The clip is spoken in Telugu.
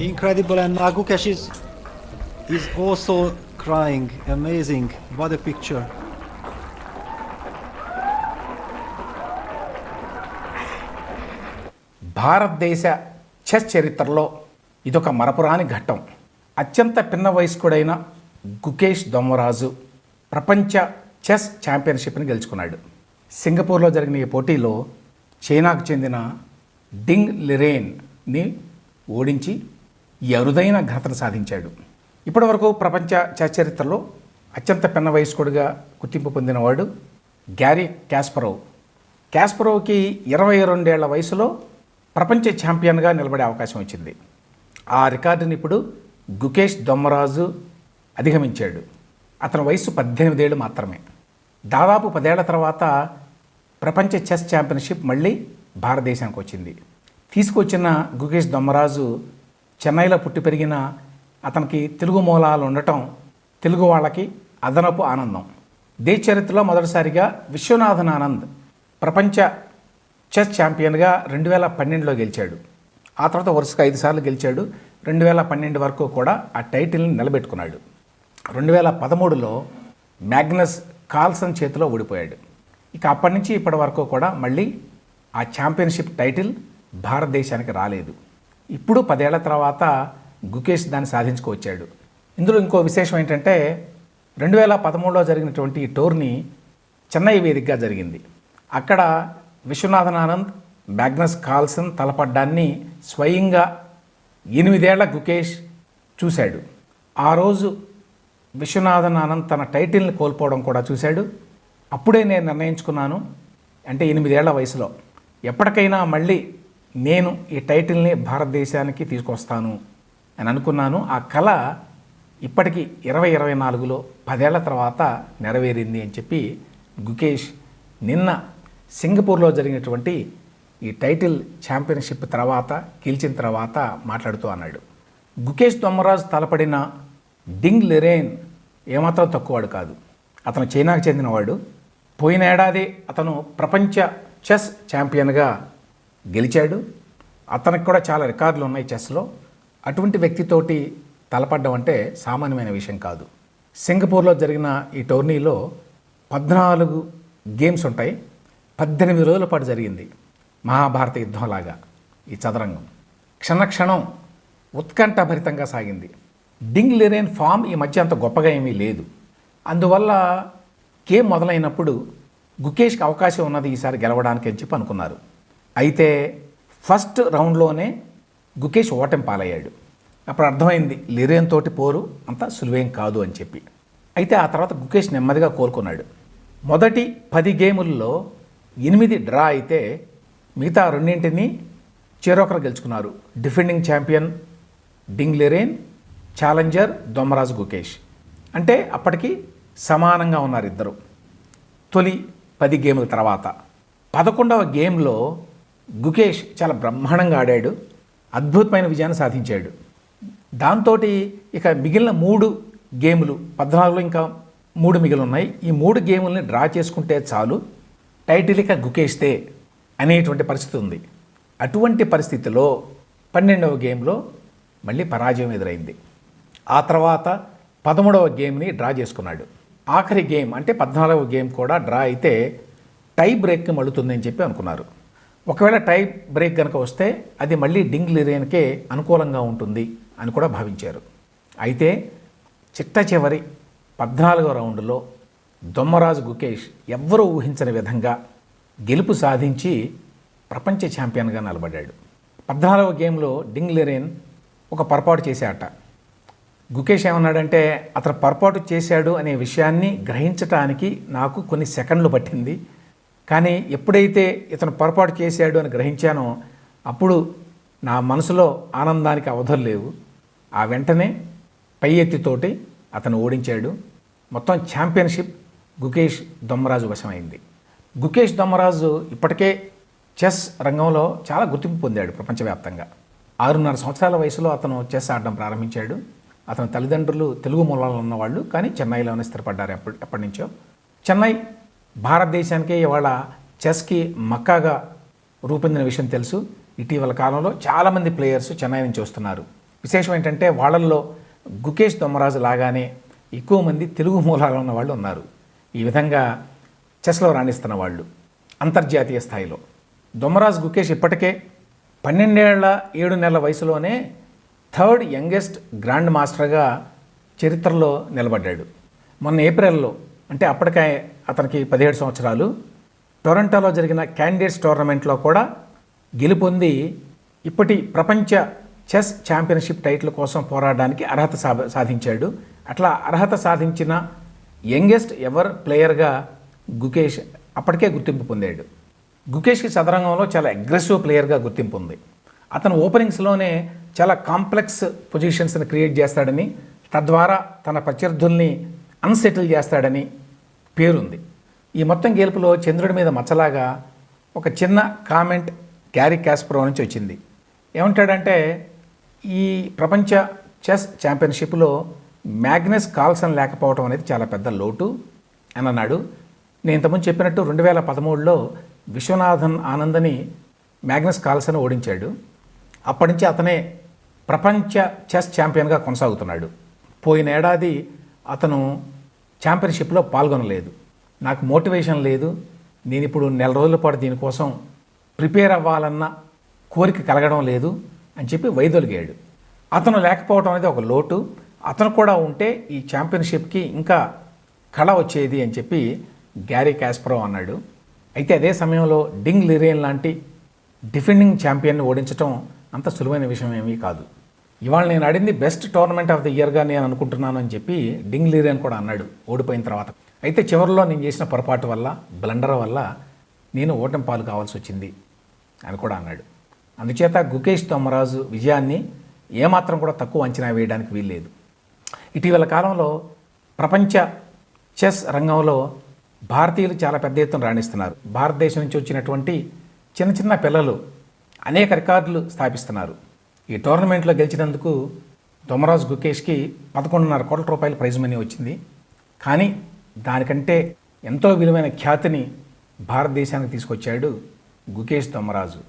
Incredible, and Nagukesh is is also crying. Amazing! What a picture. భారతదేశ చెస్ చరిత్రలో ఇదొక మరపురాని ఘట్టం అత్యంత పిన్న వయస్కుడైన గుకేష్ దొమ్మరాజు ప్రపంచ చెస్ ఛాంపియన్షిప్ని గెలుచుకున్నాడు. సింగపూర్లో జరిగిన ఈ పోటీలో చైనాకు చెందిన డింగ్ లిరేన్ని ఓడించి ఈ అరుదైన ఘనతను సాధించాడు. ఇప్పటివరకు ప్రపంచ చెస్ చరిత్రలో అత్యంత పిన్న వయస్కుడిగా గుర్తింపు పొందినవాడు గ్యారీ క్యాస్పరోవ్ క్యాస్పరోవ్కి ఇరవై రెండేళ్ళ వయసులో ప్రపంచ ఛాంపియన్గా నిలబడే అవకాశం వచ్చింది ఆ రికార్డుని ఇప్పుడు గుకేష్ దొమ్మరాజు అధిగమించాడు. అతని వయసు పద్దెనిమిదేళ్ళు మాత్రమే. దాదాపు పదేళ్ళ తర్వాత ప్రపంచ చెస్ ఛాంపియన్షిప్ మళ్ళీ భారతదేశానికి వచ్చింది. తీసుకొచ్చిన గుకేష్ దొమ్మరాజు చెన్నైలో పుట్టి పెరిగిన అతనికి తెలుగు మూలాలు ఉండటం తెలుగు వాళ్ళకి అదనపు ఆనందం. దేశ చరిత్రలో మొదటిసారిగా విశ్వనాథన్ ఆనంద్ ప్రపంచ చెస్ ఛాంపియన్గా రెండు వేల పన్నెండులో గెలిచాడు. ఆ తర్వాత వరుసగా ఐదు సార్లు గెలిచాడు. రెండు వేల పన్నెండు వరకు కూడా ఆ టైటిల్ని నిలబెట్టుకున్నాడు. రెండు వేల పదమూడులో మ్యాగ్నస్ కాల్సన్ చేతిలో ఓడిపోయాడు. ఇక అప్పటి నుంచి ఇప్పటి వరకు కూడా మళ్ళీ ఆ ఛాంపియన్షిప్ టైటిల్ భారతదేశానికి రాలేదు. ఇప్పుడు పదేళ్ళ తర్వాత గుకేష్ దాన్ని సాధించుకొచ్చాడు ఇందులో ఇంకో విశేషం ఏంటంటే రెండు వేల పదమూడులో జరిగినటువంటి ఈ టోర్నీ చెన్నై వేదికగా జరిగింది. అక్కడ విశ్వనాథన్ ఆనంద్ మ్యాగ్నస్ కాల్సన్ తలపడ్డాన్ని స్వయంగా ఎనిమిదేళ్ళ గుకేష్ చూశాడు. ఆ రోజు విశ్వనాథన్ ఆనంద్ తన టైటిల్ని కోల్పోవడం కూడా చూశాడు. అప్పుడే నేను నిర్ణయించుకున్నాను అంటే ఎనిమిదేళ్ళ వయసులో. ఎప్పటికైనా మళ్ళీ నేను ఈ టైటిల్ని భారతదేశానికి తీసుకొస్తాను అని అనుకున్నాను. ఆ కళ ఇప్పటికీ ఇరవై ఇరవై నాలుగులో పదేళ్ళ తర్వాత నెరవేరింది అని చెప్పి గుకేష్ నిన్న సింగపూర్లో జరిగినటువంటి ఈ టైటిల్ ఛాంపియన్షిప్ తర్వాత గెలిచిన తర్వాత మాట్లాడుతూ అన్నాడు. గుకేష్ దొమ్మరాజు తలపడిన డింగ్ లెరేన్ ఏమాత్రం తక్కువవాడు కాదు. అతను చైనాకు చెందినవాడు. పోయిన ఏడాది అతను ప్రపంచ చెస్ ఛాంపియన్గా గెలిచాడు. అతనికి కూడా చాలా రికార్డులు ఉన్నాయి చెస్లో. అటువంటి వ్యక్తితోటి తలపడ్డం అంటే సామాన్యమైన విషయం కాదు. సింగపూర్లో జరిగిన ఈ టోర్నీలో పద్నాలుగు గేమ్స్ ఉంటాయి. పద్దెనిమిది రోజుల పాటు జరిగింది. మహాభారత యుద్ధంలాగా ఈ చదరంగం. క్షణక్షణం ఉత్కంఠభరితంగా సాగింది. డింగ్ లిరేన్ ఫామ్ ఈ మధ్య అంత గొప్పగా ఏమీ లేదు. అందువల్ల గేమ్ మొదలైనప్పుడు గుకేష్కి అవకాశం ఉన్నది ఈసారి గెలవడానికి అని చెప్పి అనుకున్నారు. అయితే ఫస్ట్ రౌండ్లోనే గుకేష్ ఓటమి పాలయ్యాడు. అప్పుడు అర్థమైంది లిరేన్ తోటి పోరు అంత సులువేం కాదు అని చెప్పి. అయితే ఆ తర్వాత గుకేష్ నెమ్మదిగా కోలుకున్నాడు. మొదటి పది గేముల్లో ఎనిమిది డ్రా అయితే మిగతా రెండింటిని చెరొకరు గెలుచుకున్నారు. Defending champion Ding Liren challenger Dommaraju Gukesh. అంటే అప్పటికి సమానంగా ఉన్నారు ఇద్దరు. తొలి పది గేముల తర్వాత. పదకొండవ గేమ్లో గుకేష్ చాలా బ్రహ్మాండంగా ఆడాడు. అద్భుతమైన విజయాన్ని సాధించాడు. దాంతో ఇక మిగిలిన మూడు గేములు పద్నాలుగులో ఇంకా మూడు మిగిలి ఉన్నాయి. ఈ మూడు గేముల్ని డ్రా చేసుకుంటే చాలు టైటిల్ ఇక గుకేష్తే అనేటువంటి పరిస్థితి ఉంది. అటువంటి పరిస్థితిలో పన్నెండవ గేమ్లో మళ్ళీ పరాజయం ఎదురైంది. ఆ తర్వాత పదమూడవ గేమ్ని డ్రా చేసుకున్నాడు. ఆఖరి గేమ్ అంటే పద్నాలుగవ గేమ్ కూడా డ్రా అయితే టై బ్రేక్ మళ్ళుతుందని చెప్పి అనుకున్నారు. ఒకవేళ టై బ్రేక్ కనుక వస్తే అది మళ్ళీ డింగ్ లిరియన్కే అనుకూలంగా ఉంటుంది అని కూడా భావించారు. అయితే చిట్ట చివరి పద్నాలుగో రౌండ్లో దొమ్మరాజు గుకేష్ ఎవ్వరూ ఊహించని విధంగా గెలుపు సాధించి ప్రపంచ ఛాంపియన్గా నిలబడ్డాడు. పద్నాలుగవ గేమ్లో డింగ్ లిరేన్ ఒక పొరపాటు చేసే ఆట గుకేష్ ఏమన్నాడంటే అతను పొరపాటు చేశాడు అనే విషయాన్ని గ్రహించటానికి నాకు కొన్ని సెకండ్లు పట్టింది. కానీ ఎప్పుడైతే ఇతను పొరపాటు చేశాడు అని గ్రహించానో అప్పుడు నా మనసులో ఆనందానికి అవధులు లేవు. ఆ వెంటనే పై ఎత్తితోటి అతను ఓడించాడు. మొత్తం ఛాంపియన్షిప్ గుకేష్ దొమ్మరాజు వశమైంది. గుకేష్ దొమ్మరాజు ఇప్పటికే చెస్ రంగంలో చాలా గుర్తింపు పొందాడు ప్రపంచవ్యాప్తంగా. ఆరున్నర సంవత్సరాల వయసులో అతను చెస్ ఆడడం ప్రారంభించాడు. అతని తల్లిదండ్రులు తెలుగు మూలాలు ఉన్నవాళ్ళు కానీ చెన్నైలోనే స్థిరపడ్డారు ఎప్పటి ఎప్పటి నుంచో. చెన్నై భారతదేశానికే ఇవాళ చెస్కి మక్కాగా రూపొందిన విషయం తెలుసు. ఇటీవల కాలంలో చాలామంది ప్లేయర్స్ చెన్నై నుంచి వస్తున్నారు. విశేషం ఏంటంటే వాళ్ళల్లో గుకేష్ దొమ్మరాజు లాగానే ఎక్కువ మంది తెలుగు మూలాలు ఉన్న వాళ్ళు ఉన్నారు. ఈ విధంగా చెస్లో రాణిస్తున్న వాళ్ళు అంతర్జాతీయ స్థాయిలో. దొమ్మరాజు గుకేష్ ఇప్పటికే పన్నెండేళ్ళ ఏడు నెలల వయసులోనే థర్డ్ యంగెస్ట్ గ్రాండ్ మాస్టర్గా చరిత్రలో నిలబడ్డాడు. మొన్న ఏప్రిల్లో అంటే అప్పటికే అతనికి పదిహేడు సంవత్సరాలు టొరంటోలో జరిగిన క్యాండిడేట్స్ టోర్నమెంట్లో కూడా గెలుపొంది ఇప్పటి ప్రపంచ చెస్ ఛాంపియన్షిప్ టైటిల్ కోసం పోరాడడానికి అర్హత సా- సాధించాడు. అట్లా అర్హత సాధించిన యంగెస్ట్ ఎవర్ ప్లేయర్గా గుకేష్ అప్పటికే గుర్తింపు పొందాడు. గుకేష్కి చదరంగంలో చాలా అగ్రెసివ్ ప్లేయర్గా గుర్తింపు ఉంది. అతను ఓపెనింగ్స్లోనే చాలా కాంప్లెక్స్ పొజిషన్స్ని క్రియేట్ చేస్తాడని తద్వారా తన ప్రత్యర్థుల్ని అన్సెటిల్ చేస్తాడని పేరుంది. ఈ మొత్తం గెలుపులో చంద్రుడి మీద మచ్చలాగా ఒక చిన్న కామెంట్ గ్యారీ క్యాస్ప్రో నుంచి వచ్చింది. ఏమంటాడంటే ఈ ప్రపంచ చెస్ ఛాంపియన్షిప్లో మ్యాగ్నస్ కాల్సన్ లేకపోవడం అనేది చాలా పెద్ద లోటు అని అన్నాడు. నేను ఇంతకుముందు చెప్పినట్టు రెండు వేల పదమూడులో విశ్వనాథన్ ఆనందని మ్యాగ్నస్ కాల్సన్ ఓడించాడు. అప్పటి నుంచి అతనే ప్రపంచ చెస్ ఛాంపియన్గా కొనసాగుతున్నాడు. పోయిన ఏడాది అతను ఛాంపియన్షిప్లో పాల్గొనలేదు. నాకు మోటివేషన్ లేదు. నేను ఇప్పుడు నెల రోజుల పాటు దీనికోసం ప్రిపేర్ అవ్వాలన్న కోరిక కలగడం లేదు అని చెప్పి వైదొలిగాడు. అతను లేకపోవడం అనేది ఒక లోటు. అతను కూడా ఉంటే ఈ ఛాంపియన్షిప్కి ఇంకా కళ వచ్చేది అని చెప్పి గ్యారీ క్యాస్పరో అన్నాడు. అయితే అదే సమయంలో డింగ్ లిరేన్ లాంటి డిఫెండింగ్ ఛాంపియన్ని ఓడించడం అంత సులువైన విషయం ఏమీ కాదు. ఇవాళ నేను ఆడింది బెస్ట్ టోర్నమెంట్ ఆఫ్ ద ఇయర్గా నేను అనుకుంటున్నాను అని చెప్పి డింగ్ లీరియన్ కూడా అన్నాడు ఓడిపోయిన తర్వాత. అయితే చివరిలో నేను చేసిన పొరపాటు వల్ల బ్లండర్ వల్ల నేను ఓటమి పాలు కావాల్సి వచ్చింది అని కూడా అన్నాడు. అందుచేత గుకేష్ తొమ్మరాజు విజయాన్ని ఏమాత్రం కూడా తక్కువ అంచనా వేయడానికి వీల్లేదు. ఇటీవల కాలంలో ప్రపంచ చెస్ రంగంలో భారతీయులు చాలా పెద్ద ఎత్తున రాణిస్తున్నారు. భారతదేశం నుంచి వచ్చినటువంటి చిన్న చిన్న పిల్లలు అనేక రికార్డులు స్థాపిస్తున్నారు. ఈ టోర్నమెంట్లో గెలిచినందుకు దొమరాజ్ గుకేష్కి పదకొండున్నర కోట్ల రూపాయల ప్రైజ్ మనీ వచ్చింది. కానీ దానికంటే ఎంతో విలువైన ఖ్యాతిని భారతదేశానికి తీసుకొచ్చాడు గుకేష్ దొమ్మరాజు